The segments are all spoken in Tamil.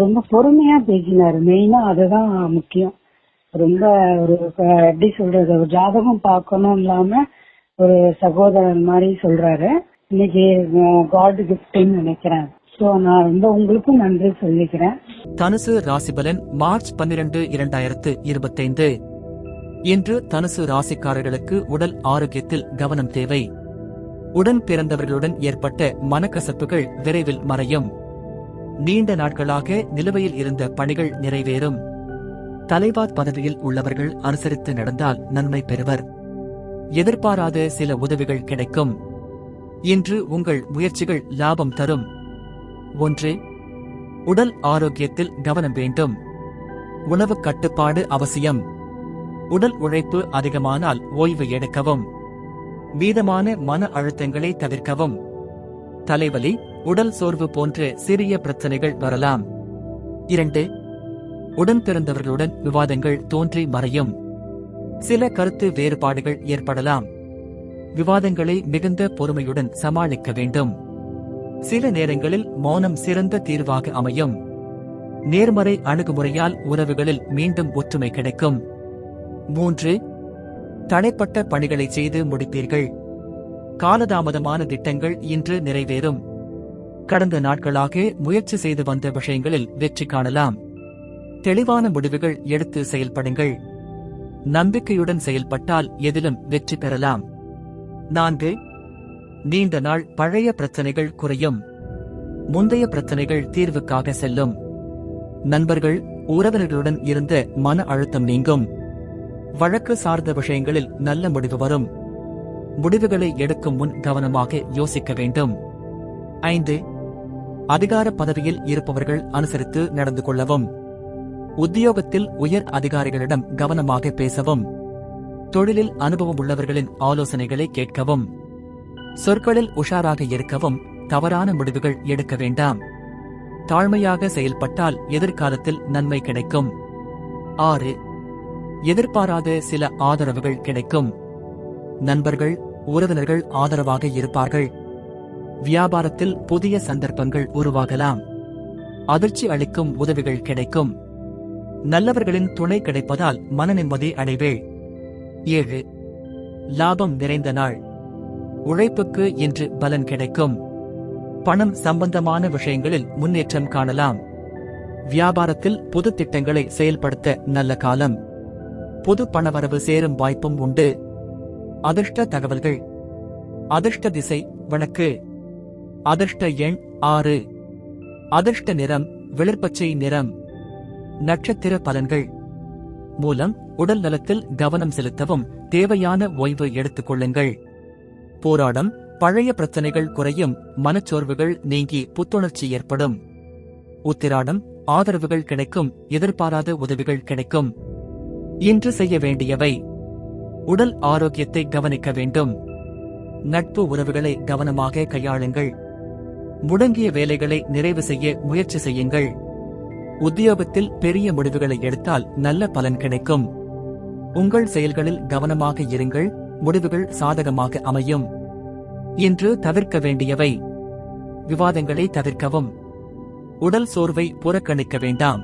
ரொம்ப பொறுமையா பேசினாரு. மெயினா அதுதான் முக்கியம். ரொம்ப ஒரு எப்படி சொல்றது ஒரு ஜாதகம் பார்க்கணும் இல்லாம ஒரு சகோதரன் மாதிரி சொல்றாரு. இன்னைக்கு காட் கிஃப்ட்னு நினைக்கிறேன். சோ நான் ரொம்ப உங்களுக்கும் நன்றி சொல்லிக்கிறேன். தனுசு ராசிபலன் மார்ச் பன்னிரண்டு இரண்டாயிரத்து இருபத்தைந்து. இன்று தனுசு ராசிக்காரர்களுக்கு உடல் ஆரோக்கியத்தில் கவனம் தேவை. உடன் பிறந்தவர்களுடன் ஏற்பட்ட மனக்கசப்புகள் விரைவில் மறையும். நீண்ட நாட்களாக நிலுவையில் இருந்த பணிகள் நிறைவேறும். தலைவாத் பதவியில் உள்ளவர்கள் அனுசரித்து நடந்தால் நன்மை பெறுவர். எதிர்பாராத சில உதவிகள் கிடைக்கும். இன்று உங்கள் முயற்சிகள் லாபம் தரும். ஒன்று உடல் ஆரோக்கியத்தில் கவனம் வேண்டும். உணவு கட்டுப்பாடு அவசியம். உடல் உழைப்பு அதிகமானால் ஓய்வு எடுக்கவும். மீதமான மன அழுத்தங்களை தவிர்க்கவும். தலைவலி உடல் சோர்வு போன்ற சிறிய பிரச்சனைகள் வரலாம். இரண்டு உடன் பிறந்தவர்களுடன் விவாதங்கள் தோன்றி மறையும். சில கருத்து வேறுபாடுகள் ஏற்படலாம். விவாதங்களை மிகுந்த பொறுமையுடன் சமாளிக்க வேண்டும். சில நேரங்களில் மௌனம் சிறந்த தீர்வாக அமையும். நேர்மறை அணுகுமுறையால் உறவுகளில் மீண்டும் ஒற்றுமை கிடைக்கும். மூன்று தடைப்பட்ட பணிகளை செய்து முடிப்பீர்கள். காலதாமதமான திட்டங்கள் இன்று நிறைவேறும். கடந்த நாட்களாக முயற்சி செய்து வந்த விஷயங்களில் வெற்றி காணலாம். தெளிவான முடிவுகள் எடுத்து செயல்படுங்கள். நம்பிக்கையுடன் செயல்பட்டால் எதிலும் வெற்றி பெறலாம். நான்கு நீண்ட நாள் பழைய பிரச்சனைகள் குறையும். முந்தைய பிரச்சனைகள் தீர்வுக்காக செல்லும். நண்பர்கள் உறவினர்களுடன் இருந்த மன அழுத்தம் நீங்கும். வழக்கு சார்ந்த விஷயங்களில் நல்ல முடிவு வரும். முடிவுகளை எடுக்கும் முன் கவனமாக யோசிக்க வேண்டும். ஐந்து அதிகார பதவியில் இருப்பவர்கள் அனுசரித்து நடந்து கொள்ளவும். உத்தியோகத்தில் உயர் அதிகாரிகளிடம் கவனமாக பேசவும். தொழிலில் அனுபவம் உள்ளவர்களின் ஆலோசனைகளை கேட்கவும். சொற்களில் உஷாராக இருக்கவும் தவறான முடிவுகள் எடுக்க வேண்டாம். தாழ்மையாக செயல்பட்டால் எதிர்காலத்தில் நன்மை கிடைக்கும். ஆறு எதிர்பாராத சில ஆதரவுகள் கிடைக்கும். நண்பர்கள் உறவினர்கள் ஆதரவாக இருப்பார்கள். வியாபாரத்தில் புதிய சந்தர்ப்பங்கள் உருவாகலாம். அதிர்ச்சி அளிக்கும் உதவிகள் கிடைக்கும். நல்லவர்களின் துணை கிடைப்பதால் மன நிம்மதி அடைவே ஏழு லாபம் நிறைந்த நாள். உழைப்புக்கு இன்று பலன் கிடைக்கும். பணம் சம்பந்தமான விஷயங்களில் முன்னேற்றம் காணலாம். வியாபாரத்தில் புது திட்டங்களை செயல்படுத்த நல்ல காலம். புது பணவரவு சேரும் வாய்ப்பும் உண்டு. அதிர்ஷ்ட தகவல்கள். அதிர்ஷ்ட திசை வழக்கு. அதிர்ஷ்ட எண் ஆறு. அதிர்ஷ்ட நிறம் வெளிர்பச்சை நிறம். நட்சத்திர பலன்கள். மூலம் உடல் நலத்தில் கவனம் செலுத்தவும் தேவையான ஓய்வு எடுத்துக் கொள்ளுங்கள். போராடம் பழைய பிரச்சனைகள் குறையும் மனச்சோர்வுகள் நீங்கி புத்துணர்ச்சி ஏற்படும். உத்திராடம் ஆதரவுகள் கிடைக்கும் எதிர்பாராத உதவிகள் கிடைக்கும். இன்று செய்ய வேண்டியவை உடல் ஆரோக்கியத்தை கவனிக்க வேண்டும். நட்பு உறவுகளை கவனமாக கையாளுங்கள். முடங்கிய வேலைகளை நிறைவு செய்ய முயற்சி செய்யுங்கள். உத்தியோகத்தில் பெரிய முடிவுகளை எடுத்தால் நல்ல பலன் கிடைக்கும். உங்கள் செயல்களில் கவனமாக இருங்கள். முடிவுகள் சாதகமாக அமையும். இன்று தவிர்க்க வேண்டியவை. விவாதங்களை தவிர்க்கவும். உடல் சோர்வை புறக்கணிக்க வேண்டாம்.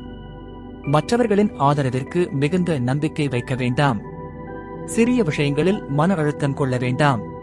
மற்றவர்களின் ஆதரவிற்கு மிகுந்த நம்பிக்கை வைக்க வேண்டாம். சிறிய விஷயங்களில் மன அழுத்தம் கொள்ள வேண்டாம்.